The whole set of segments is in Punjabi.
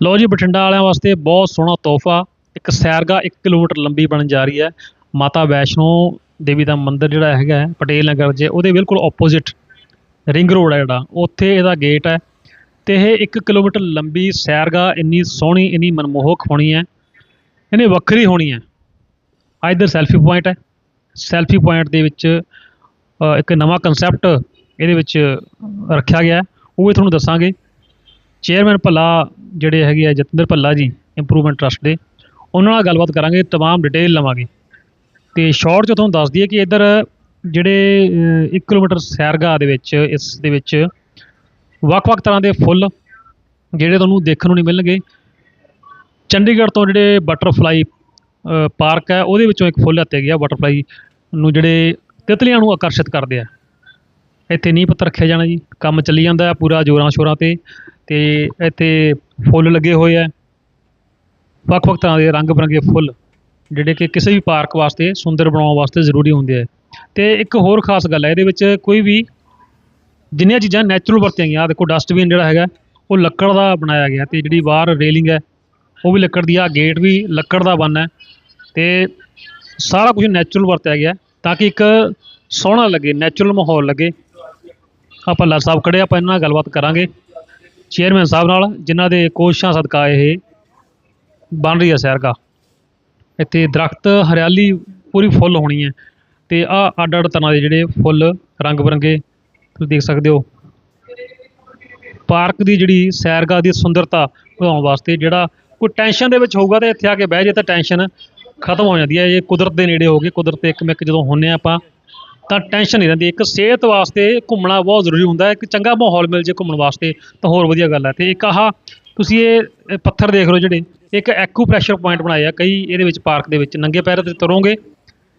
ਲਓ ਜੀ, ਬਠਿੰਡਾ ਵਾਲਿਆਂ ਵਾਸਤੇ ਬਹੁਤ ਸੋਹਣਾ ਤੋਹਫਾ। ਇੱਕ ਸੈਰਗਾ 1 ਕਿਲੋਮੀਟਰ ਲੰਬੀ ਬਣਨ ਜਾ ਰਹੀ ਹੈ। ਮਾਤਾ ਵੈਸ਼ਨੋ ਦੇਵੀ ਦਾ ਮੰਦਿਰ ਜਿਹੜਾ ਹੈਗਾ ਪਟੇਲ ਨਗਰ ਜੇ, ਉਹਦੇ ਬਿਲਕੁਲ ਆਪੋਜ਼ਿਟ ਰਿੰਗ ਰੋਡ ਹੈ ਜਿਹੜਾ। ਉੱਥੇ ਇਹਦਾ ਗੇਟ ਹੈ ਤੇ ਇਹ 1 ਕਿਲੋਮੀਟਰ ਲੰਬੀ ਸੈਰਗਾ, ਇੰਨੀ ਸੋਹਣੀ, ਇੰਨੀ ਮਨਮੋਹਕ ਹੋਣੀ ਹੈ। ਇਹਨੇ ਵੱਖਰੀ ਹੋਣੀ ਹੈ। ਆ ਇੱਧਰ ਸੈਲਫੀ ਪੁਆਇੰਟ ਹੈ। ਸੈਲਫੀ ਪੁਆਇੰਟ ਦੇ ਵਿੱਚ ਇੱਕ ਨਵਾਂ ਕਨਸੈਪਟ ਇਹਦੇ ਵਿੱਚ ਰੱਖਿਆ ਗਿਆ ਉਹ ਵੀ ਤੁਹਾਨੂੰ ਦੱਸਾਂਗੇ। ਚੇਅਰਮੈਨ ਭੱਲਾ ਜਿਹੜੇ ਹੈਗੇ ਆ ਜਤਿੰਦਰ ਭੱਲਾ ਜੀ ਇੰਪਰੂਵਮੈਂਟ ਟਰਸਟ ਦੇ, ਉਹਨਾਂ ਨਾਲ ਗੱਲਬਾਤ ਕਰਾਂਗੇ, ਤਮਾਮ ਡਿਟੇਲ ਲਵਾਂਗੇ। ਤੇ ਸ਼ਾਰਟ ਚ ਤੁਹਾਨੂੰ ਦੱਸ ਦਈਏ ਕਿ ਇੱਧਰ ਜਿਹੜੇ 1 ਕਿਲੋਮੀਟਰ ਸੈਰਗਾਹ ਦੇ ਵਿੱਚ, ਇਸ ਦੇ ਵਿੱਚ ਵੱਖ-ਵੱਖ ਤਰ੍ਹਾਂ ਦੇ ਫੁੱਲ ਜਿਹੜੇ ਤੁਹਾਨੂੰ ਦੇਖਣ ਨੂੰ ਨਹੀਂ ਮਿਲਣਗੇ। ਚੰਡੀਗੜ੍ਹ ਤੋਂ ਜਿਹੜੇ ਬਟਰਫਲਾਈ ਪਾਰਕ ਹੈ, ਉਹਦੇ ਵਿੱਚੋਂ ਇੱਕ ਫੁੱਲ ਲਿੱਤੇ ਗਿਆ ਬਟਰਫਲਾਈ ਨੂੰ ਜਿਹੜੇ ਤਿਤਲੀਆਂ ਨੂੰ ਆਕਰਸ਼ਿਤ ਕਰਦੇ ਆ। ਇੱਥੇ ਨੀਂਹ ਪੱਥਰ ਰੱਖਿਆ ਜਾਣਾ ਜੀ, ਕੰਮ ਚੱਲੀ ਜਾਂਦਾ ਪੂਰਾ ਜੋਰਾਂ ਸ਼ੋਰਾਂ ਤੇ। ਤੇ ਇੱਥੇ ਫੁੱਲ ਲੱਗੇ ਹੋਏ ਆ। ਵੱਖ ਵੱਖ ਤਰ੍ਹਾਂ ਦੇ ਰੰਗ ਬਰੰਗੇ ਫੁੱਲ, ਜਿਹੜੇ ਕਿ ਕਿਸੇ ਵੀ ਪਾਰਕ ਵਾਸਤੇ, ਸੁੰਦਰ ਬਣਾਉਣ ਵਾਸਤੇ ਜ਼ਰੂਰੀ ਹੁੰਦੇ ਆ। ਤੇ ਇੱਕ ਹੋਰ ਖਾਸ ਗੱਲ ਹੈ ਇਹਦੇ ਵਿੱਚ ਕੋਈ ਵੀ ਜਿੰਨੀਆਂ ਚੀਜ਼ਾਂ ਨੈਚੁਰਲ ਵਰਤੀਆਂ ਗਈਆਂ, ਆਹ ਦੇਖੋ ਡਸਟਬਿਨ ਜਿਹੜਾ ਹੈਗਾ, ਉਹ ਲੱਕੜ ਦਾ ਬਣਾਇਆ ਗਿਆ ਤੇ ਜਿਹੜੀ ਬਾਹਰ ਰੇਲਿੰਗ ਹੈ, ਉਹ ਵੀ ਲੱਕੜ ਦੀ ਆ, ਗੇਟ ਵੀ ਲੱਕੜ ਦਾ ਬਣਨਾ ਹੈ ਤੇ ਸਾਰਾ ਕੁਝ ਨੈਚੁਰਲ ਵਰਤਿਆ ਗਿਆ ਤਾਂ ਕਿ ਇੱਕ ਸੋਹਣਾ ਲੱਗੇ ਨੈਚੁਰਲ ਮਾਹੌਲ ਲੱਗੇ। ਆਪਾਂ ਭੱਲਾ ਸਾਹਿਬ ਖੜੇ ਆਪਾਂ ਇਹਨਾਂ ਨਾਲ ਗੱਲਬਾਤ ਕਰਾਂਗੇ। ਚੇਅਰਮੈਨ ਸਾਹਿਬ ਨਾਲ, ਜਿਨ੍ਹਾਂ ਦੇ ਕੋਸ਼ਿਸ਼ਾਂ ਸਦਕਾ ਇਹ ਬਣ ਰਹੀ ਹੈ ਸੈਰਗਾ ਇੱਥੇ ਦਰਖਤ ਹਰਿਆਲੀ ਪੂਰੀ ਫੁੱਲ ਹੋਣੀ ਹੈ ਤੇ ਆ ਅੱਡ ਅੱਡ ਤਰ੍ਹਾਂ ਦੇ ਜਿਹੜੇ ਫੁੱਲ ਰੰਗ ਬਰੰਗੇ ਤੁਸੀਂ ਦੇਖ ਸਕਦੇ ਹੋ। ਪਾਰਕ ਦੀ ਜਿਹੜੀ ਸੈਰਗਾ ਦੀ ਸੁੰਦਰਤਾ ਵਧਾਉਣ ਵਾਸਤੇ ਜਿਹੜਾ ਕੋਈ ਟੈਨਸ਼ਨ ਦੇ ਵਿੱਚ ਹੋਊਗਾ ਤੇ ਇੱਥੇ ਆ ਕੇ ਬਹਿ ਜੇ ਤਾਂ ਟੈਨਸ਼ਨ ਖਤਮ ਹੋ ਜਾਂਦੀ ਹੈ। ਇਹ ਕੁਦਰਤ ਦੇ ਨੇੜੇ ਹੋ ਗਏ ਕੁਦਰਤ ਦੇ ਇੱਕ ਮਿੱਕ ਜਦੋਂ ਹੁੰਨੇ ਆਪਾਂ ਤਾਂ ਟੈਨਸ਼ਨ ਨਹੀਂ ਰਹਿੰਦੀ। ਇੱਕ ਸਿਹਤ ਵਾਸਤੇ ਘੁੰਮਣਾ ਬਹੁਤ ਜ਼ਰੂਰੀ ਹੁੰਦਾ ਹੈ। ਇੱਕ ਚੰਗਾ ਮਾਹੌਲ ਮਿਲ ਜੇ ਘੁੰਮਣ ਵਾਸਤੇ ਤਾਂ ਹੋਰ ਵਧੀਆ ਗੱਲ ਹੈ। ਤੇ ਇੱਕ ਆਹ ਤੁਸੀਂ ਇਹ ਪੱਥਰ ਦੇਖ ਲਓ ਜਿਹੜੇ ਇੱਕ ਐਕੂਪ੍ਰੈਸ਼ਰ ਪੁਆਇੰਟ ਬਣਾਏ ਆ ਕਈ ਇਹਦੇ ਵਿੱਚ ਪਾਰਕ ਦੇ ਵਿੱਚ। ਨੰਗੇ ਪੈਰ ਤੇ ਤੁਰੋਗੇ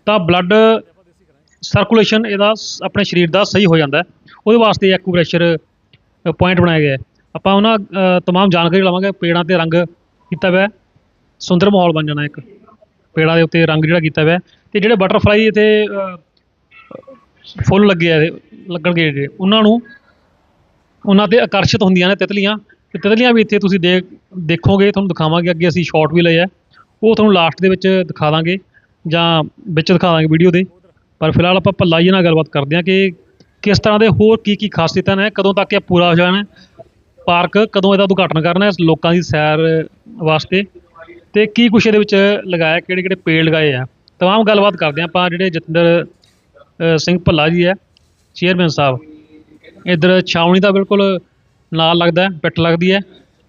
ਤਾਂ ਬਲੱਡ ਸਰਕੂਲੇਸ਼ਨ ਇਹਦਾ ਆਪਣੇ ਸਰੀਰ ਦਾ ਸਹੀ ਹੋ ਜਾਂਦਾ ਉਹਦੇ ਵਾਸਤੇ ਐਕੂਪ੍ਰੈਸ਼ਰ ਪੁਆਇੰਟ ਬਣਾਇਆ ਗਿਆ ਹੈ। ਆਪਾਂ ਉਹਨਾਂ ਅ, ਤਮਾਮ ਜਾਣਕਾਰੀ ਲਵਾਂਗੇ। ਪੇੜਾਂ ਤੇ ਰੰਗ ਕੀਤਾ ਹੋਇਆ ਸੁੰਦਰ ਮਾਹੌਲ ਬਣ ਜਾਣਾ ਇੱਕ। ਪੇੜਾਂ ਦੇ ਉੱਤੇ ਰੰਗ ਜਿਹੜਾ ਕੀਤਾ ਹੋਇਆ ਹੈ। ਤੇ ਜਿਹੜੇ ਬਟਰਫਲਾਈ ਇੱਥੇ ਫੁੱਲ ਲੱਗੇ ਆ ਇਹਦੇ, ਲੱਗਣਗੇ ਜਿਹੜੇ ਉਹਨਾਂ ਨੂੰ ਉਹਨਾਂ ਤੇ ਆਕਰਸ਼ਿਤ ਹੁੰਦੀਆਂ ਨੇ ਤਿਤਲੀਆਂ। ਤੇ ਤਿਤਲੀਆਂ ਵੀ ਇੱਥੇ ਤੁਸੀਂ ਦੇਖ ਦੇਖੋਗੇ ਤੁਹਾਨੂੰ ਦਿਖਾਵਾਂਗੇ। ਅੱਗੇ ਅਸੀਂ ਸ਼ਾਰਟ ਵੀ ਲਏ ਆ। ਉਹ ਤੁਹਾਨੂੰ ਲਾਸਟ ਦੇ ਵਿੱਚ ਦਿਖਾ ਦਾਂਗੇ ਜਾਂ ਵਿੱਚ ਦਿਖਾ ਦਾਂਗੇ ਵੀਡੀਓ ਦੇ। ਪਰ ਫਿਲਹਾਲ ਆਪਾਂ ਭੱਲਾ ਜੀ ਨਾਲ ਗੱਲਬਾਤ ਕਰਦੇ ਹਾਂ ਕਿ ਕਿਸ ਤਰ੍ਹਾਂ ਦੇ ਹੋਰ ਕੀ ਕੀ ਖਾਸੀਅਤਾਂ ਨੇ ਕਦੋਂ ਤੱਕ ਇਹ ਪੂਰਾ ਹੋ ਜਾਣਾ ਹੈ? ਪਾਰਕ ਕਦੋਂ ਇਹਦਾ ਉਦਘਾਟਨ ਕਰਨਾ ਹੈ ਲੋਕਾਂ ਦੀ ਸੈਰ ਵਾਸਤੇ। ਤੇ ਕੀ ਕੁਛ ਇਹਦੇ ਵਿੱਚ ਲਗਾਇਆ ਕਿਹੜੇ ਕਿਹੜੇ ਪੇੜ ਲਗਾਏ ਆ। ਤਮਾਮ ਗੱਲਬਾਤ ਕਰਦੇ ਹਾਂ ਆਪਾਂ ਜਿਹੜੇ ਜਤਿੰਦਰ ਸਿੰਘ ਭੱਲਾ ਜੀ ਹੈ ਚੇਅਰਮੈਨ ਸਾਹਿਬ। ਇੱਧਰ ਛਾਉਣੀ ਦਾ ਬਿਲਕੁਲ ਨਾਲ ਲੱਗਦਾ ਪਿੱਟ ਲੱਗਦੀ ਹੈ।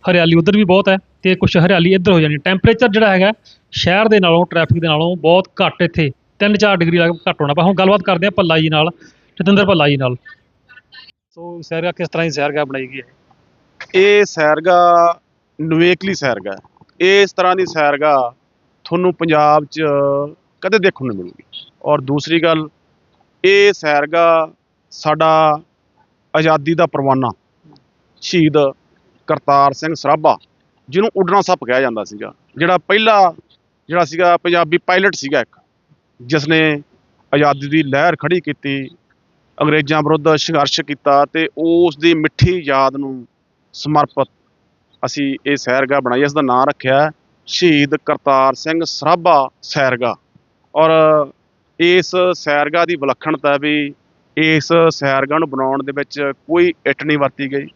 ਹਰਿਆਲੀ ਉਧਰ ਵੀ ਬਹੁਤ ਹੈ ਤੇ ਕੁਝ ਹਰਿਆਲੀ ਇੱਧਰ ਹੋ ਜਾਣੀ ਟੈਂਪਰੇਚਰ ਜਿਹੜਾ ਹੈਗਾ ਸ਼ਹਿਰ ਦੇ ਨਾਲੋਂ ਟ੍ਰੈਫਿਕ ਦੇ ਨਾਲੋਂ ਬਹੁਤ ਘੱਟ ਇੱਥੇ। 3-4 ਡਿਗਰੀ ਲੱਗ ਘੱਟ ਹੋਣਾ। ਆਪਾਂ ਹੁਣ ਗੱਲਬਾਤ ਕਰਦੇ ਹਾਂ ਭੱਲਾ ਜੀ ਨਾਲ, ਜਤਿੰਦਰ ਭੱਲਾ ਜੀ ਨਾਲ। ਸੋ ਸੈਰਗਾ ਕਿਸ ਤਰ੍ਹਾਂ ਦੀ ਸੈਰਗਾ ਬਣਾਈ ਗਈ ਹੈ? ਇਹ ਸੈਰਗਾ ਨਵੇਕਲੀ ਸੈਰਗਾ ਇਹ ਇਸ ਤਰ੍ਹਾਂ ਦੀ ਸੈਰਗਾ ਤੁਹਾਨੂੰ ਪੰਜਾਬ 'ਚ ਕਦੇ ਦੇਖਣ ਨੂੰ ਮਿਲੂਗੀ। ਔਰ ਦੂਸਰੀ ਗੱਲ ਇਹ ਸੈਰਗਾ ਸਾਡਾ ਆਜ਼ਾਦੀ ਦਾ ਪਰਵਾਨਾ, ਸ਼ਹੀਦ ਕਰਤਾਰ ਸਿੰਘ ਸਰਾਭਾ, ਜਿਹਨੂੰ ਉੱਡਣਾ ਸੱਪ ਕਿਹਾ ਜਾਂਦਾ ਸੀਗਾ, ਜਿਹੜਾ ਪਹਿਲਾ, ਜਿਹੜਾ ਸੀਗਾ ਪੰਜਾਬੀ ਪਾਇਲਟ ਸੀਗਾ ਇੱਕ ਜਿਸ ਨੇ ਆਜ਼ਾਦੀ ਦੀ ਲਹਿਰ ਖੜੀ ਕੀਤੀ, ਅੰਗਰੇਜ਼ਾਂ ਵਿਰੁੱਧ ਸੰਘਰਸ਼ ਕੀਤਾ ਤੇ ਉਸ ਦੀ ਮਿੱਠੀ ਯਾਦ ਨੂੰ ਸਮਰਪਿਤ ਅਸੀਂ ਇਹ ਸੈਰਗਾ ਬਣਾਈ, ਇਸ ਦਾ ਨਾਮ ਰੱਖਿਆ ਸ਼ਹੀਦ ਕਰਤਾਰ ਸਿੰਘ ਸਰਾਭਾ ਸੈਰਗਾ। ਔਰ ਇਸ ਸੈਰਗਾ ਦੀ ਵਿਲੱਖਣਤਾ ਵੀ ਇਸ ਸੈਰਗਾ ਨੂੰ ਬਣਾਉਣ ਦੇ ਵਿੱਚ ਕੋਈ ਇੱਟ ਨਹੀਂ ਵਰਤੀ ਗਈ,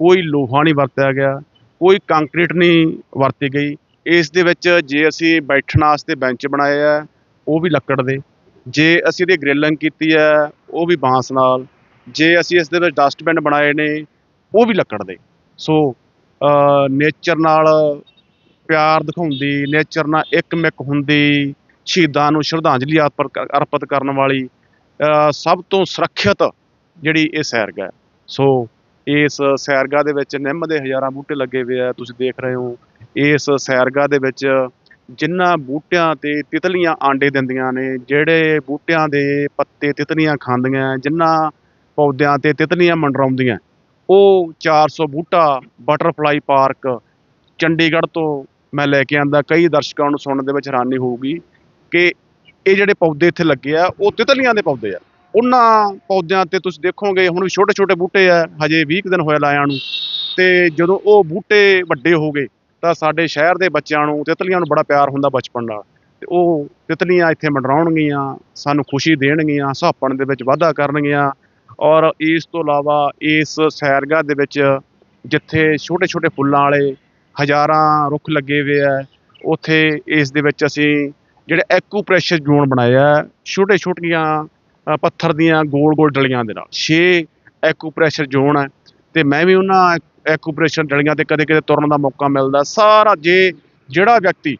ਕੋਈ ਲੋਹਾ ਨਹੀਂ ਵਰਤਿਆ ਗਿਆ, ਕੋਈ ਕੰਕਰੀਟ ਨਹੀਂ ਵਰਤੀ ਗਈ। ਇਸ ਦੇ ਵਿੱਚ ਜੇ ਅਸੀਂ ਬੈਠਣ ਵਾਸਤੇ ਬੈਂਚ ਬਣਾਏ ਆ, ਉਹ ਵੀ ਲੱਕੜ ਦੇ। ਜੇ ਅਸੀਂ ਇਹਦੀ ਗ੍ਰਿਲਿੰਗ ਕੀਤੀ ਹੈ, ਉਹ ਵੀ ਬਾਂਸ ਨਾਲ। ਜੇ ਅਸੀਂ ਇਸ ਦੇ ਵਿੱਚ ਡਸਟਬਿਨ ਬਣਾਏ ਨੇ, ਉਹ ਵੀ ਲੱਕੜ ਦੇ। ਸੋ ਨੇਚਰ ਨਾਲ ਪਿਆਰ ਦਿਖਾਉਂਦੀ ਨੇਚਰ ਨਾਲ ਇੱਕ ਮਿੱਕ ਹੁੰਦੀ ਸ਼ਹੀਦਾਂ ਨੂੰ ਸ਼ਰਧਾਂਜਲੀ ਅਰਪਿਤ ਅਰਪਿਤ ਕਰਨ ਵਾਲੀ ਅ, ਸਭ ਤੋਂ ਸੁਰੱਖਿਅਤ ਜਿਹੜੀ ਇਹ ਸੈਰਗਾ ਸੋ ਇਸ ਸੈਰਗਾ ਦੇ ਵਿੱਚ ਨਿੰਮ ਦੇ ਹਜ਼ਾਰਾਂ ਬੂਟੇ ਲੱਗੇ ਹੋਏ ਆ ਤੁਸੀਂ ਦੇਖ ਰਹੇ ਹੋ। ਇਸ ਸੈਰਗਾ ਦੇ ਵਿੱਚ ਜਿਨ੍ਹਾਂ ਬੂਟਿਆਂ ਤੇ ਤਿਤਲੀਆਂ ਆਂਡੇ ਦਿੰਦੀਆਂ ਨੇ ਜਿਹੜੇ ਬੂਟਿਆਂ ਦੇ ਪੱਤੇ ਤਿਤਲੀਆਂ ਖਾਂਦੀਆਂ ਜਿਨ੍ਹਾਂ ਪੌਦਿਆਂ ਤੇ ਤਿਤਲੀਆਂ ਮੰਡਰਾਉਂਦੀਆਂ ਉਹ 400 ਬੂਟਾ ਬਟਰਫਲਾਈ ਪਾਰਕ ਚੰਡੀਗੜ੍ਹ ਤੋਂ ਮੈਂ ਲੈ ਕੇ ਆਂਦਾ। ਕਈ ਦਰਸ਼ਕਾਂ ਨੂੰ ਸੁਣਨ ਦੇ ਵਿੱਚ ਹੈਰਾਨੀ ਹੋਊਗੀ ਕਿ ਇਹ ਜਿਹੜੇ ਪੌਦੇ ਇੱਥੇ ਲੱਗੇ ਆ, ਉਹ ਤਿਤਲੀਆਂ ਦੇ ਪੌਦੇ ਆ। ਉਹਨਾਂ ਪੌਦਿਆਂ ਤੇ ਤੁਸੀਂ ਦੇਖੋਗੇ, ਹੁਣ ਵੀ ਛੋਟੇ ਛੋਟੇ ਬੂਟੇ ਆ, ਹਜੇ 20 ਕੁ ਦਿਨ ਹੋਇਆ ਲਾਇਆ ਨੂੰ। ਤੇ ਜਦੋਂ ਉਹ ਬੂਟੇ ਵੱਡੇ ਹੋ ਗਏ, ਤਾਂ ਸਾਡੇ ਸ਼ਹਿਰ ਦੇ ਬੱਚਿਆਂ ਨੂੰ ਤਿਤਲੀਆਂ ਨੂੰ ਬੜਾ ਪਿਆਰ ਹੁੰਦਾ ਬਚਪਨ ਨਾਲ। ਤੇ ਉਹ ਤਿਤਲੀਆਂ ਇੱਥੇ ਮੰਡਰਾਉਣਗੀਆਂ, ਸਾਨੂੰ ਖੁਸ਼ੀ ਦੇਣਗੀਆਂ, ਸੁਹਾਪਣ ਦੇ ਵਿੱਚ ਵਾਧਾ ਕਰਨਗੀਆਂ। ਔਰ ਇਸ ਤੋਂ ਇਲਾਵਾ ਇਸ ਸੈਰਗਾਹ ਦੇ ਵਿੱਚ ਜਿੱਥੇ ਛੋਟੇ ਛੋਟੇ ਫੁੱਲਾਂ ਵਾਲੇ ਹਜ਼ਾਰਾਂ ਰੁੱਖ ਲੱਗੇ ਹੋਏ ਆ, ਉੱਥੇ ਇਸ ਦੇ ਵਿੱਚ ਅਸੀਂ ਜਿਹੜੇ ਐਕੂਪ੍ਰੈਸ਼ਰ ਜ਼ੋਨ ਬਣਾਏ ਆ, ਛੋਟੇ ਛੋਟੀਆਂ ਪੱਥਰ ਦੀਆਂ ਗੋਲ ਗੋਲ ਡਲੀਆਂ ਦੇ ਨਾਲ 6 ਐਕੂਪ੍ਰੈਸ਼ਰ ਜ਼ੋਨ ਹੈ ਤੇ ਮੈਂ ਵੀ ਉਹਨਾਂ ਐਕੂਪ੍ਰੈਸ਼ਰ ਡਲੀਆਂ ਤੇ ਕਦੇ ਕਦੇ ਤੁਰਨ ਦਾ ਮੌਕਾ ਮਿਲਦਾ, ਸਾਰਾ ਜੇ ਜਿਹੜਾ ਵਿਅਕਤੀ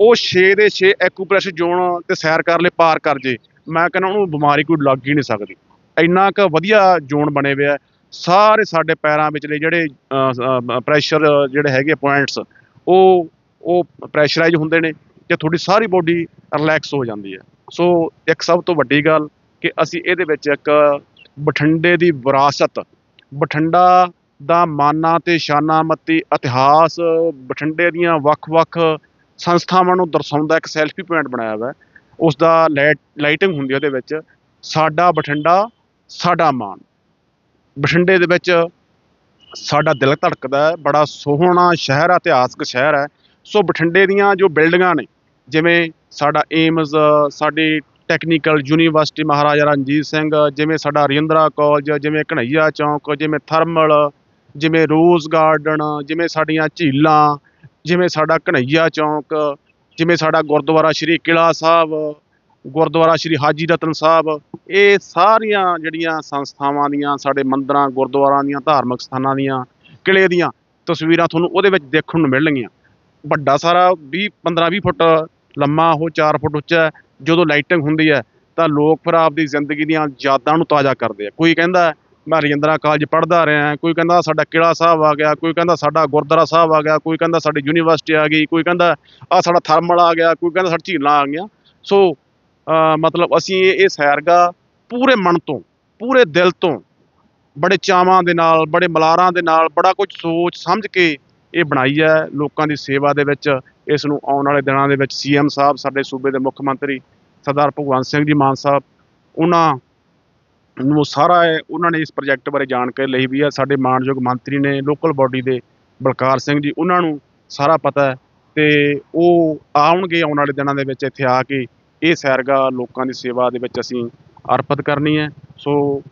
ਉਹ 6 ਦੇ 6 ਐਕੂਪ੍ਰੈਸ਼ਰ ਜ਼ੋਨ ਤੇ ਸੈਰ ਕਰ ਲੇ, ਪਾਰ ਕਰ ਜੇ, ਮੈਂ ਕਹਿੰਦਾ ਉਹਨੂੰ ਬਿਮਾਰੀ ਕੋਈ ਲੱਗ ਹੀ ਨਹੀਂ ਸਕਦੀ। ਇੰਨਾ ਕੁ ਵਧੀਆ ਜ਼ੋਨ ਬਣੇ ਹੋਏ ਆ, ਸਾਰੇ ਸਾਡੇ ਪੈਰਾਂ ਵਿਚਲੇ ਜਿਹੜੇ ਪ੍ਰੈਸ਼ਰ ਜਿਹੜੇ ਹੈਗੇ ਪੁਆਇੰਟਸ ਉਹ ਉਹ ਪ੍ਰੈਸ਼ਰਾਈਜ਼ ਹੁੰਦੇ ਨੇ। ਤੇ ਤੁਹਾਡੀ ਸਾਰੀ ਬੋਡੀ ਰਿਲੈਕਸ ਹੋ ਜਾਂਦੀ ਹੈ। ਸੋ ਇੱਕ ਸਭ ਤੋਂ ਵੱਡੀ ਗੱਲ ਕਿ ਅਸੀਂ ਇਹਦੇ ਵਿੱਚ ਇੱਕ ਬਠਿੰਡੇ ਦੀ ਵਿਰਾਸਤ, ਬਠਿੰਡਾ ਦਾ ਮਾਨਾ ਤੇ ਸ਼ਾਨਾਮਤੀ ਇਤਿਹਾਸ, ਬਠਿੰਡੇ ਦੀਆਂ ਵੱਖ-ਵੱਖ ਸੰਸਥਾਵਾਂ ਨੂੰ ਦਰਸਾਉਂਦਾ, ਇੱਕ ਸੈਲਫੀ ਪੁਆਇੰਟ ਬਣਾਇਆ ਹੋਇਆ ਹੈ। ਉਸ ਦਾ ਲਾਈਟਿੰਗ ਹੁੰਦੀ ਉਹਦੇ ਵਿੱਚ, ਸਾਡਾ ਬਠਿੰਡਾ, ਸਾਡਾ ਮਾਣ ਬਠਿੰਡੇ ਦੇ ਵਿੱਚ ਸਾਡਾ ਦਿਲ ਧੜਕਦਾ ਬੜਾ ਸੋਹਣਾ ਸ਼ਹਿਰ, ਇਤਿਹਾਸਕ ਸ਼ਹਿਰ ਹੈ। ਸੋ ਬਠਿੰਡੇ ਦੀਆਂ ਜੋ ਬਿਲਡਿੰਗਾਂ ਨੇ ਜਿਵੇਂ ਸਾਡਾ ਏਮਜ਼ ਸਾਡੀ ਟੈਕਨੀਕਲ ਯੂਨੀਵਰਸਿਟੀ ਮਹਾਰਾਜਾ ਰਣਜੀਤ ਸਿੰਘ, ਜਿਵੇਂ ਸਾਡਾ ਰਜਿੰਦਰਾ ਕਾਲਜ ਜਿਵੇਂ ਘਨਈਆ ਚੌਂਕ, ਜਿਵੇਂ ਥਰਮਲ, ਜਿਵੇਂ ਰੋਜ਼ ਗਾਰਡਨ ਜਿਵੇਂ ਸਾਡੀਆਂ ਝੀਲਾਂ, ਜਿਵੇਂ ਸਾਡਾ ਘਨਈਆ ਚੌਂਕ, ਜਿਵੇਂ ਸਾਡਾ ਗੁਰਦੁਆਰਾ ਸ਼੍ਰੀ ਕਿਲ੍ਹਾ ਸਾਹਿਬ, ਗੁਰਦੁਆਰਾ ਸ਼੍ਰੀ ਹਾਜੀ ਰਤਨ ਸਾਹਿਬ, ਇਹ ਸਾਰੀਆਂ ਜਿਹੜੀਆਂ ਸੰਸਥਾਵਾਂ ਦੀਆਂ, ਸਾਡੇ ਮੰਦਰਾਂ, ਗੁਰਦੁਆਰਾਂ ਦੀਆਂ, ਧਾਰਮਿਕ ਸਥਾਨਾਂ ਦੀਆਂ, ਕਿਲ੍ਹੇ ਦੀਆਂ ਤਸਵੀਰਾਂ ਤੁਹਾਨੂੰ ਉਹਦੇ ਵਿੱਚ ਦੇਖਣ ਨੂੰ ਮਿਲਣਗੀਆਂ। ਵੱਡਾ ਸਾਰਾ 20 15 20 ਫੁੱਟ ਲੰਮਾ, ਉਹ 4 ਫੁੱਟ ਉੱਚਾ ਹੈ। ਜਦੋਂ ਲਾਈਟਿੰਗ ਹੁੰਦੀ ਹੈ, ਤਾਂ ਲੋਕ ਫਿਰ ਆਪਦੀ ਜ਼ਿੰਦਗੀ ਦੀਆਂ ਯਾਦਾਂ ਨੂੰ ਤਾਜ਼ਾ ਕਰਦੇ ਆ। ਕੋਈ ਕਹਿੰਦਾ, ਮੈਂ ਰਜਿੰਦਰਾ ਕਾਲਜ ਪੜ੍ਹਦਾ ਰਿਹਾ ਕੋਈ ਕਹਿੰਦਾ, ਸਾਡਾ ਕਿਲ੍ਹਾ ਸਾਹਿਬ ਆ ਗਿਆ। ਕੋਈ ਕਹਿੰਦਾ, ਸਾਡਾ ਗੁਰਦੁਆਰਾ ਸਾਹਿਬ ਆ ਗਿਆ। ਕੋਈ ਕਹਿੰਦਾ, ਸਾਡੀ ਯੂਨੀਵਰਸਿਟੀ ਆ ਗਈ। ਕੋਈ ਕਹਿੰਦਾ ਆ ਸਾਡਾ ਥਰਮਲ ਆ ਗਿਆ। ਕੋਈ ਕਹਿੰਦਾ, ਸਾਡੀ ਝੀਲਾਂ ਆ ਗਈਆਂ। ਸੋ ਮਤਲਬ ਅਸੀਂ ਇਹ ਇਹ ਸੈਰਗਾ ਪੂਰੇ ਮਨ ਤੋਂ, ਪੂਰੇ ਦਿਲ ਤੋਂ, ਬੜੇ ਚਾਵਾਂ ਦੇ ਨਾਲ, ਬੜੇ ਮਲਾਰਾਂ ਦੇ ਨਾਲ, ਬੜਾ ਕੁਝ ਸੋਚ ਸਮਝ ਕੇ ਇਹ ਬਣਾਈ ਹੈ ਲੋਕਾਂ ਦੀ ਸੇਵਾ ਦੇ ਵਿੱਚ। ਇਸ ਨੂੰ ਆਉਣ ਵਾਲੇ ਦਿਨਾਂ ਦੇ ਵਿੱਚ ਸੀਐਮ ਸਾਹਿਬ, ਸਾਡੇ ਸੂਬੇ ਦੇ ਮੁੱਖ ਮੰਤਰੀ ਸਰਦਾਰ ਭਗਵੰਤ ਸਿੰਘ ਜੀ ਮਾਨ ਸਾਹਿਬ, ਉਹਨਾਂ ਨੂੰ ਸਾਰਾ ਉਹਨਾਂ ਨੇ ਇਸ ਪ੍ਰੋਜੈਕਟ ਬਾਰੇ ਜਾਣਕਾਰੀ ਲਈ ਵੀ ਹੈ। ਸਾਡੇ ਮਾਨਯੋਗ ਮੰਤਰੀ ਨੇ ਲੋਕਲ ਬਾਡੀ ਦੇ ਬਲਕਾਰ ਸਿੰਘ ਜੀ, ਉਹਨਾਂ ਨੂੰ ਸਾਰਾ ਪਤਾ ਹੈ ਤੇ ਉਹ ਆਉਣਗੇ ਆਉਣ ਵਾਲੇ ਦਿਨਾਂ ਦੇ ਵਿੱਚ ਇੱਥੇ ਆ ਕੇ ਇਹ ਸੈਰਗਾ ਲੋਕਾਂ ਦੀ ਸੇਵਾ ਦੇ ਵਿੱਚ ਅਸੀਂ ਅਰਪਿਤ ਕਰਨੀ ਹੈ। ਸੋ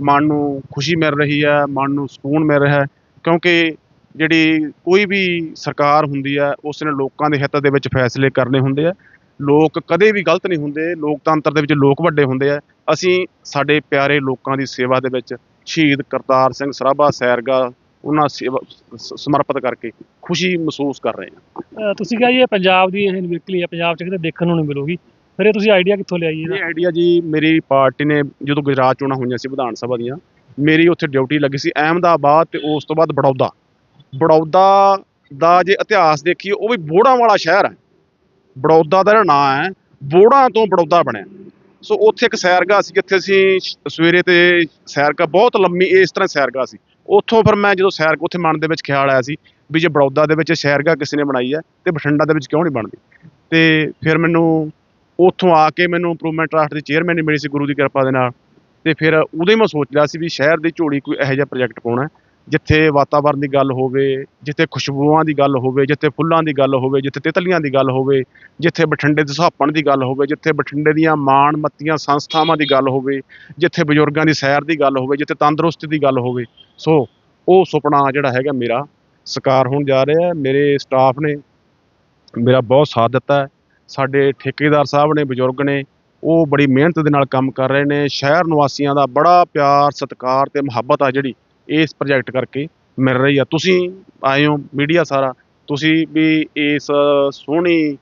ਮਨ ਨੂੰ ਖੁਸ਼ੀ ਮਿਲ ਰਹੀ ਹੈ, ਮਨ ਨੂੰ ਸਕੂਨ ਮਿਲ ਰਿਹਾ ਹੈ, ਕਿਉਂਕਿ ਜਿਹੜੀ ਕੋਈ ਵੀ ਸਰਕਾਰ ਹੁੰਦੀ ਹੈ ਉਸ ਨੇ ਲੋਕਾਂ ਦੇ ਹਿੱਤ ਦੇ ਵਿੱਚ ਫੈਸਲੇ ਕਰਨੇ ਹੁੰਦੇ ਆ। ਲੋਕ ਕਦੇ ਵੀ ਗਲਤ ਨਹੀਂ ਹੁੰਦੇ। ਲੋਕਤੰਤਰ ਦੇ ਵਿੱਚ ਲੋਕ ਵੱਡੇ ਹੁੰਦੇ ਆ। ਅਸੀਂ ਸਾਡੇ ਪਿਆਰੇ ਲੋਕਾਂ ਦੀ ਸੇਵਾ ਦੇ ਵਿੱਚ ਸ਼ਹੀਦ ਕਰਤਾਰ ਸਿੰਘ ਸਰਾਭਾ ਸੈਰਗਾ ਉਹਨਾਂ ਸੇਵਾ ਸਮਰਪਿਤ ਕਰਕੇ ਖੁਸ਼ੀ ਮਹਿਸੂਸ ਕਰ ਰਹੇ ਹਾਂ। ਤੁਸੀਂ ਕਿਹਾ ਜੀ ਇਹ ਪੰਜਾਬ ਦੀ ਇਹ ਨਿਵਕਲੀ ਹੈ ਪੰਜਾਬ 'ਚ ਕਿਤੇ ਦੇਖਣ ਨੂੰ ਨਹੀਂ ਮਿਲੂਗੀ। ਫਿਰ ਇਹ ਤੁਸੀਂ ਆਈਡੀਆ ਕਿੱਥੋਂ ਲਿਆ ਜੀ ਇਹਦਾ? ਇਹ ਆਈਡੀਆ ਜੀ ਮੇਰੀ ਪਾਰਟੀ ਨੇ ਜਦੋਂ ਗੁਜਰਾਤ ਚੋਣਾਂ ਹੋਈਆਂ ਸੀ ਵਿਧਾਨ ਸਭਾ ਦੀਆਂ ਮੇਰੀ ਉੱਥੇ ਡਿਊਟੀ ਲੱਗੀ ਸੀ ਅਹਿਮਦਾਬਾਦ ਤੇ ਉਸ ਤੋਂ ਬਾਅਦ ਬੜੌਦਾ। ਬੜੌਦਾ ਦਾ ਜੇ ਇਤਿਹਾਸ ਦੇਖੀਏ, ਉਹ ਵੀ ਬੋੜਾਂ ਵਾਲਾ ਸ਼ਹਿਰ ਹੈ। ਬੜੌਦਾ ਦਾ ਜਿਹੜਾ ਨਾਂ ਹੈ, ਬੋੜਾਂ ਤੋਂ ਬੜੌਦਾ ਬਣਿਆ। ਸੋ ਉੱਥੇ ਇੱਕ ਸੈਰਗਾ ਸੀ, ਜਿੱਥੇ ਅਸੀਂ ਸਵੇਰੇ ਤੇ ਸੈਰਗਾ ਬਹੁਤ ਲੰਮੀ, ਇਸ ਤਰ੍ਹਾਂ ਸੈਰਗਾ ਸੀ। ਉੱਥੋਂ ਫਿਰ ਮੈਂ ਜਦੋਂ ਸੈਰ, ਉੱਥੇ ਮਨ ਦੇ ਵਿੱਚ ਖਿਆਲ ਆਇਆ ਸੀ ਵੀ ਜੇ ਬੜੌਦਾ ਦੇ ਵਿੱਚ ਸੈਰਗਾਹ ਕਿਸੇ ਨੇ ਬਣਾਈ ਹੈ, ਤੇ ਬਠਿੰਡਾ ਦੇ ਵਿੱਚ ਕਿਉਂ ਨਹੀਂ ਬਣਦੀ? ਤੇ ਫਿਰ ਮੈਨੂੰ ਉੱਥੋਂ ਆ ਕੇ ਮੈਨੂੰ ਇੰਪਰੂਵਮੈਂਟ ਟਰਸਟ ਦੀ ਚੇਅਰਮੈਨ ਮਿਲੀ ਸੀ ਗੁਰੂ ਦੀ ਕਿਰਪਾ ਦੇ ਨਾਲ। ਤੇ ਫਿਰ ਉਦੋਂ ਹੀ ਮੈਂ ਸੋਚ ਲਿਆ ਸੀ ਵੀ ਸ਼ਹਿਰ ਦੀ ਝੋਲੀ ਕੋਈ ਇਹੋ ਜਿਹਾ ਪ੍ਰੋਜੈਕਟ ਪਾਉਣਾ ਜਿੱਥੇ ਵਾਤਾਵਰਨ ਦੀ ਗੱਲ ਹੋਵੇ, ਜਿੱਥੇ ਖੁਸ਼ਬੂਆਂ ਦੀ ਗੱਲ ਹੋਵੇ, ਜਿੱਥੇ ਫੁੱਲਾਂ ਦੀ ਗੱਲ ਹੋਵੇ, ਜਿੱਥੇ ਤਿਤਲੀਆਂ ਦੀ ਗੱਲ ਹੋਵੇ, ਜਿੱਥੇ ਬਠਿੰਡੇ ਦੇ ਸੁਹਾਪਣ ਦੀ ਗੱਲ ਹੋਵੇ, ਜਿੱਥੇ ਬਠਿੰਡੇ ਦੀਆਂ ਮਾਣ ਮੱਤੀਆਂ ਸੰਸਥਾਵਾਂ ਦੀ ਗੱਲ ਹੋਵੇ, ਜਿੱਥੇ ਬਜ਼ੁਰਗਾਂ ਦੀ ਸੈਰ ਦੀ ਗੱਲ ਹੋਵੇ, ਜਿੱਥੇ ਤੰਦਰੁਸਤੀ ਦੀ ਗੱਲ ਹੋਵੇ। ਸੋ, ਉਹ ਸੁਪਨਾ ਜਿਹੜਾ ਹੈਗਾ ਮੇਰਾ ਸਾਕਾਰ ਹੋਣ ਜਾ ਰਿਹਾ ਹੈ। ਮੇਰੇ ਸਟਾਫ ਨੇ ਮੇਰਾ ਬਹੁਤ ਸਾਥ ਦਿੱਤਾ ਸਾਡੇ ਠੇਕੇਦਾਰ ਸਾਹਿਬ ਨੇ, ਬਜ਼ੁਰਗ ਨੇ, ਉਹ ਬੜੀ ਮਿਹਨਤ ਦੇ ਨਾਲ ਕੰਮ ਕਰ ਰਹੇ ਨੇ। ਸ਼ਹਿਰ ਨਿਵਾਸੀਆਂ ਦਾ ਬੜਾ ਪਿਆਰ, ਸਤਿਕਾਰ ਤੇ ਮੁਹੱਬਤ ਆ ਜਿਹੜੀ ਇਸ ਪ੍ਰੋਜੈਕਟ ਕਰਕੇ ਮਿਲ ਰਹੀ ਆ। ਤੁਸੀਂ ਆਏ ਹੋ ਮੀਡੀਆ ਸਾਰਾ। ਤੁਸੀਂ ਵੀ ਇਸ ਸੋਹਣੀ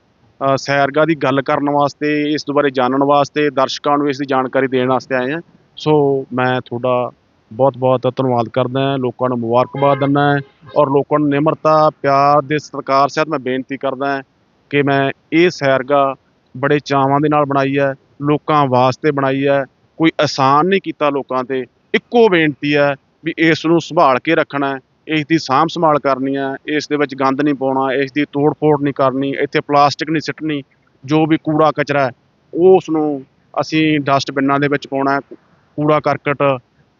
ਸੈਰਗਾ ਦੀ ਗੱਲ ਕਰਨ ਵਾਸਤੇ, ਇਸ ਦੇ ਬਾਰੇ ਜਾਣਨ ਵਾਸਤੇ, ਦਰਸ਼ਕਾਂ ਨੂੰ ਇਸ ਦੀ ਜਾਣਕਾਰੀ ਦੇਣ ਵਾਸਤੇ ਆਏ ਆ। ਸੋ ਮੈਂ ਤੁਹਾਡਾ ਬਹੁਤ ਬਹੁਤ ਧੰਨਵਾਦ ਕਰਦਾ ਹਾਂ। ਲੋਕਾਂ ਨੂੰ ਮੁਬਾਰਕਬਾਦ ਦਿੰਦਾ ਹਾਂ ਔਰ ਲੋਕਾਂ ਨੂੰ ਨਿਮਰਤਾ, ਪਿਆਰ ਦੇ ਸਤਿਕਾਰ ਸਹਿਤ ਮੈਂ ਬੇਨਤੀ ਕਰਦਾ ਹਾਂ ਕਿ ਮੈਂ ਇਹ ਸੈਰਗਾ ਬੜੇ ਚਾਵਾਂ ਦੇ ਨਾਲ ਬਣਾਈ ਹੈ, ਲੋਕਾਂ ਵਾਸਤੇ ਬਣਾਈ ਹੈ। ਕੋਈ ਆਸਾਨ ਨਹੀਂ ਕੀਤਾ ਲੋਕਾਂ ਤੇ। ਇੱਕੋ ਬੇਨਤੀ ਹੈ ਵੀ ਇਸ ਨੂੰ ਸੰਭਾਲ ਕੇ ਰੱਖਣਾ ਇਸ ਦੀ ਸਾਂਭ ਸੰਭਾਲ ਕਰਨੀ ਹੈ, ਇਸ ਦੇ ਵਿੱਚ ਗੰਦ ਨਹੀਂ ਪਾਉਣਾ, ਇਸ ਦੀ ਤੋੜ ਫੋੜ ਨਹੀਂ ਕਰਨੀ, ਇੱਥੇ ਪਲਾਸਟਿਕ ਨਹੀਂ ਸਿੱਟਣੀ, ਜੋ ਵੀ ਕੂੜਾ ਕਚਰਾ ਹੈ, ਉਸ ਨੂੰ ਅਸੀਂ ਡਸਟਬਿਨਾਂ ਦੇ ਵਿੱਚ ਪਾਉਣਾ ਕੂੜਾ ਕਰਕਟ,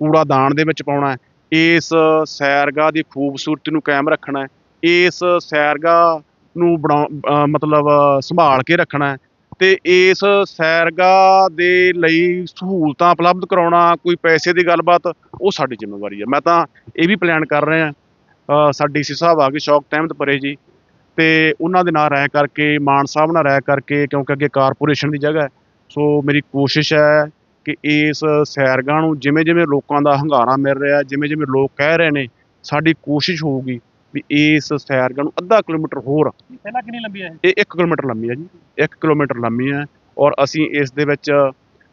ਕੂੜਾ ਦਾਨ ਦੇ ਵਿੱਚ ਪਾਉਣਾ ਇਸ ਸੈਰਗਾਹ ਦੀ ਖੂਬਸੂਰਤੀ ਨੂੰ ਕਾਇਮ ਰੱਖਣਾ ਇਸ ਸੈਰਗਾਹ ਨੂੰ ਬਣਾ ਮਤਲਬ ਸੰਭਾਲ ਕੇ ਰੱਖਣਾ ਤੇ ਇਸ ਸੈਰਗਾ ਦੇ ਲਈ ਸਹੂਲਤਾਂ ਉਪਲਬਧ ਕਰਾਉਣਾ ਕੋਈ ਪੈਸੇ ਦੀ ਗੱਲਬਾਤ ਉਹ ਸਾਡੀ ਜ਼ਿੰਮੇਵਾਰੀ ਹੈ ਮੈਂ ਤਾਂ ਇਹ ਵੀ ਪਲਾਨ ਕਰ ਰਿਹਾ ਅ, ਸਾਡੇ ਡੀਸੀ ਸਾਹਿਬ ਆ ਕੇ ਸ਼ੌਕ ਤਹਿਮਤ ਪਰੇ ਜੀ। ਤੇ ਉਹਨਾਂ ਦੇ ਨਾਲ ਰਾਇ ਕਰਕੇ ਮਾਨ ਸਾਹਿਬ ਨਾਲ ਰਾਇ ਕਰਕੇ ਕਿਉਂਕਿ ਅੱਗੇ ਕਾਰਪੋਰੇਸ਼ਨ ਦੀ ਜਗ੍ਹਾ ਹੈ। ਸੋ ਮੇਰੀ ਕੋਸ਼ਿਸ਼ ਹੈ ਕਿ ਇਸ ਸੈਰਗਾ ਨੂੰ ਜਿਵੇਂ ਜਿਵੇਂ ਲੋਕਾਂ ਦਾ ਹੰਗਾਰਾ ਮਿਲ ਰਿਹਾ ਜਿਵੇਂ ਜਿਵੇਂ ਲੋਕ ਕਹਿ ਰਹੇ ਨੇ ਸਾਡੀ ਕੋਸ਼ਿਸ਼ ਹੋਊਗੀ ਵੀ ਇਸ ਸੈਰਗਾਹ ਨੂੰ ਅੱਧਾ ਕਿਲੋਮੀਟਰ ਹੋਰ ਪਹਿਲਾਂ ਕਿੰਨੀ ਲੰਬੀ ਹੈ ਇਹ? 1 ਕਿਲੋਮੀਟਰ ਲੰਮੀ ਹੈ ਜੀ 1 ਕਿਲੋਮੀਟਰ ਲੰਮੀ ਹੈ ਔਰ ਅਸੀਂ ਇਸ ਦੇ ਵਿੱਚ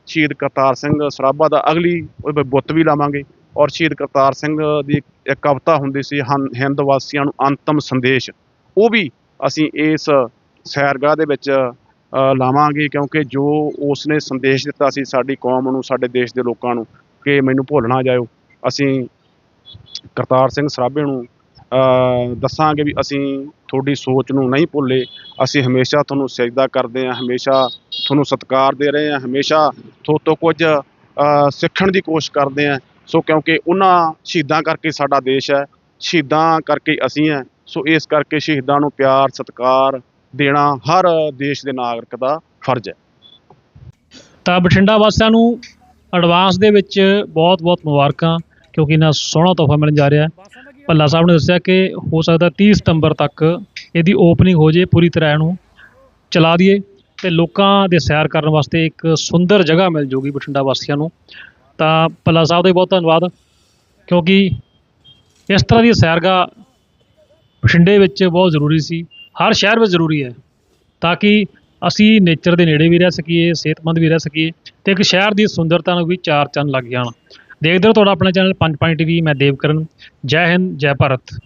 ਸ਼ਹੀਦ ਕਰਤਾਰ ਸਿੰਘ ਸਰਾਭਾ ਦਾ ਅਗਲੀ ਬੁੱਤ ਵੀ ਲਾਵਾਂਗੇ ਔਰ ਸ਼ਹੀਦ ਕਰਤਾਰ ਸਿੰਘ ਦੀ ਇੱਕ ਕਵਿਤਾ ਹੁੰਦੀ ਸੀ ਹਿੰਦ ਵਾਸੀਆਂ ਨੂੰ ਅੰਤਮ ਸੰਦੇਸ਼। ਉਹ ਵੀ ਅਸੀਂ ਇਸ ਸੈਰਗਾਹ ਦੇ ਵਿੱਚ ਲਾਵਾਂਗੇ ਕਿਉਂਕਿ ਜੋ ਉਸਨੇ ਸੰਦੇਸ਼ ਦਿੱਤਾ ਸੀ ਸਾਡੀ ਕੌਮ ਨੂੰ ਸਾਡੇ ਦੇਸ਼ ਦੇ ਲੋਕਾਂ ਨੂੰ ਕਿ ਮੈਨੂੰ ਭੁੱਲ ਨਾ ਜਾਇਓ। ਅਸੀਂ ਕਰਤਾਰ ਸਿੰਘ ਸਰਾਭੇ ਨੂੰ ਦੱਸਾਂਗੇ ਵੀ ਅਸੀਂ ਤੁਹਾਡੀ ਸੋਚ ਨੂੰ ਨਹੀਂ ਭੁੱਲੇ। ਅਸੀਂ ਹਮੇਸ਼ਾ ਤੁਹਾਨੂੰ ਸਜਦਾ ਕਰਦੇ ਹਾਂ, ਹਮੇਸ਼ਾ ਤੁਹਾਨੂੰ ਸਤਿਕਾਰ ਦੇ ਰਹੇ ਹਾਂ, ਹਮੇਸ਼ਾ ਤੁਹਾਡੇ ਤੋਂ ਕੁਝ ਸਿੱਖਣ ਦੀ ਕੋਸ਼ਿਸ਼ ਕਰਦੇ ਹਾਂ। ਸੋ ਕਿਉਂਕਿ ਉਹਨਾਂ ਸ਼ਹੀਦਾਂ ਕਰਕੇ ਸਾਡਾ ਦੇਸ਼ ਹੈ, ਸ਼ਹੀਦਾਂ ਕਰਕੇ ਅਸੀਂ ਹੈ। ਸੋ ਇਸ ਕਰਕੇ ਸ਼ਹੀਦਾਂ ਨੂੰ ਪਿਆਰ, ਸਤਿਕਾਰ ਦੇਣਾ ਹਰ ਦੇਸ਼ ਦੇ ਨਾਗਰਿਕ ਦਾ ਫਰਜ਼ ਹੈ। ਤਾਂ ਬਠਿੰਡਾ ਵਾਸੀਆਂ ਨੂੰ ਐਡਵਾਂਸ ਦੇ ਵਿੱਚ ਬਹੁਤ-ਬਹੁਤ ਮੁਬਾਰਕਾਂ, ਕਿਉਂਕਿ ਇਹਨਾਂ ਸੋਹਣਾ ਤੋਹਫਾ ਮਿਲਣ ਜਾ ਰਿਹਾ ਹੈ। ਭੱਲਾ ਸਾਹਿਬ ਨੇ ਦੱਸਿਆ ਕਿ ਹੋ ਸਕਦਾ 30 ਸਤੰਬਰ ਤੱਕ ਇਹਦੀ ਓਪਨਿੰਗ ਹੋ ਜੇ ਪੂਰੀ ਤਰ੍ਹਾਂ ਇਹਨੂੰ ਚਲਾ ਦਈਏ ਤੇ ਲੋਕਾਂ ਦੇ ਸੈਰ ਕਰਨ ਵਾਸਤੇ ਇੱਕ ਸੁੰਦਰ ਜਗ੍ਹਾ ਮਿਲ ਜੂਗੀ ਬਠਿੰਡਾ ਵਾਸੀਆਂ ਨੂੰ। ਤਾਂ ਭੱਲਾ ਸਾਹਿਬ ਦਾ ਵੀ ਬਹੁਤ ਧੰਨਵਾਦ, ਕਿਉਂਕਿ ਇਸ ਤਰ੍ਹਾਂ ਦੀ ਸੈਰਗਾਹ ਬਠਿੰਡੇ ਵਿੱਚ ਬਹੁਤ ਜ਼ਰੂਰੀ ਸੀ, ਹਰ ਸ਼ਹਿਰ ਵਿੱਚ ਜ਼ਰੂਰੀ ਹੈ, ਤਾਂ ਕਿ ਅਸੀਂ ਨੇਚਰ ਦੇ ਨੇੜੇ ਵੀ ਰਹਿ ਸਕੀਏ, ਸਿਹਤਮੰਦ ਵੀ ਰਹਿ ਸਕੀਏ ਤੇ ਇੱਕ ਸ਼ਹਿਰ ਦੀ ਸੁੰਦਰਤਾ ਨੂੰ ਵੀ ਚਾਰ ਚੰਨ ਲੱਗ ਜਾਣ। ਦੇਖਦੇ ਰਹੋ ਤੁਹਾਡਾ ਆਪਣਾ ਚੈਨਲ ਪੰਜ ਪੰਜ ਟੀਵੀ ਮੈਂ ਦੇਵਕਰਨ ਜੈ ਹਿੰਦ ਜੈ ਭਾਰਤ।